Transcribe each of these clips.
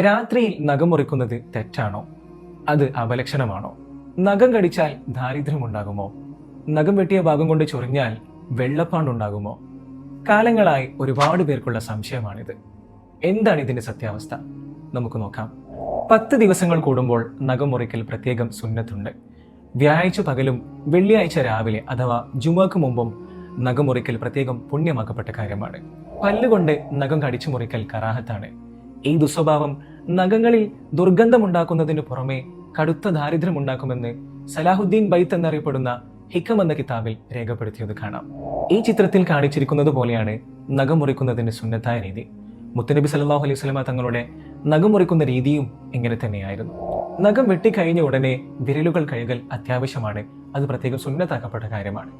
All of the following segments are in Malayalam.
രാത്രിയിൽ നഖം മുറിക്കുന്നത് തെറ്റാണോ? അത് അപലക്ഷണമാണോ? നഖം കടിച്ചാൽ ദാരിദ്ര്യമുണ്ടാകുമോ? നഖം വെട്ടിയ ഭാഗം കൊണ്ട് ചൊറിഞ്ഞാൽ വെള്ളപ്പാണ്ടുണ്ടാകുമോ കാലങ്ങളായി ഒരുപാട് പേർക്കുള്ള സംശയമാണിത്. എന്താണ് ഇതിന്റെ സത്യാവസ്ഥ? നമുക്ക് നോക്കാം. പത്ത് ദിവസങ്ങൾ കൂടുമ്പോൾ നഖം മുറിക്കൽ പ്രത്യേകം സുന്നത്തുണ്ട്. വ്യാഴാഴ്ച പകലും വെള്ളിയാഴ്ച രാവിലെ അഥവാ ജുമാക്ക് മുമ്പും നഖം മുറിക്കൽ പ്രത്യേകം പുണ്യമാക്കപ്പെട്ട കാര്യമാണ്. പല്ലുകൊണ്ട് നഖം കടിച്ചു മുറിക്കൽ കറാഹത്താണ്. ഈ ദുസ്വഭാവം നഖങ്ങളിൽ ദുർഗന്ധമുണ്ടാക്കുന്നതിന് പുറമെ കടുത്ത ദാരിദ്ര്യമുണ്ടാക്കുമെന്ന് സലാഹുദ്ദീൻ ബൈത്ത് എന്നറിയപ്പെടുന്ന ഹിക്കം എന്ന കിതാബിൽ രേഖപ്പെടുത്തിയത് കാണാം. ഈ ചിത്രത്തിൽ കാണിച്ചിരിക്കുന്നത് പോലെയാണ് നഖം മുറിക്കുന്നതിന്റെ സുന്നത്തായ രീതി. മുത്തനബി സല്ലല്ലാഹു അലൈഹി വസല്ലമ തങ്ങളുടെ നഖം മുറിക്കുന്ന രീതിയും ഇങ്ങനെ തന്നെയായിരുന്നു. നഖം വെട്ടിക്കഴിഞ്ഞ ഉടനെ വിരലുകൾ കഴുകൽ അത്യാവശ്യമാണ്. അത് പ്രത്യേകം സുന്നത്താക്കപ്പെട്ട കാര്യമാണ്.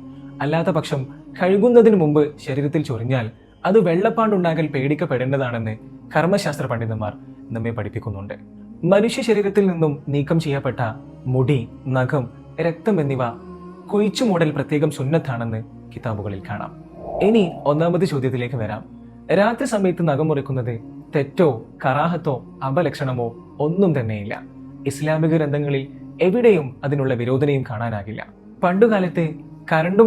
അല്ലാത്ത പക്ഷം കഴുകുന്നതിന് മുമ്പ് ശരീരത്തിൽ ചൊറിഞ്ഞാൽ അത് വെള്ളപ്പാണ്ടുണ്ടാകൽ പേടിക്കപ്പെടേണ്ടതാണെന്ന് കർമ്മശാസ്ത്ര പണ്ഡിതന്മാർ നമ്മെ പഠിപ്പിക്കുന്നുണ്ട്. മനുഷ്യ ശരീരത്തിൽ നിന്നും നീക്കം ചെയ്യപ്പെട്ട മുടി നഖം രക്തം എന്നിവ കുഴിച്ചു മൂടൽ പ്രത്യേകം സുന്നത്താണെന്ന് കിതാബുകളിൽ കാണാം. ഇനി ഒന്നാമത് ചോദ്യത്തിലേക്ക് വരാം. രാത്രി സമയത്ത് നഖം മുറിക്കുന്നത് തെറ്റോ കറാഹത്തോ അപലക്ഷണമോ ഒന്നും തന്നെയില്ല. ഇസ്ലാമിക ഗ്രന്ഥങ്ങളിൽ എവിടെയും അതിനുള്ള വിരോധനയും കാണാനാകില്ല. പണ്ടുകാലത്ത്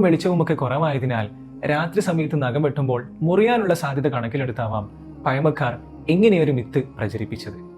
വെളിച്ചവും ഒക്കെ കുറവായതിനാൽ രാത്രി സമയത്ത് നഖം വെട്ടുമ്പോൾ മുറിയാനുള്ള സാധ്യത കണക്കിലെടുത്താവാം പഴമക്കാർ ഇങ്ങനെയൊരു മിത്ത് പ്രചരിപ്പിച്ചത്.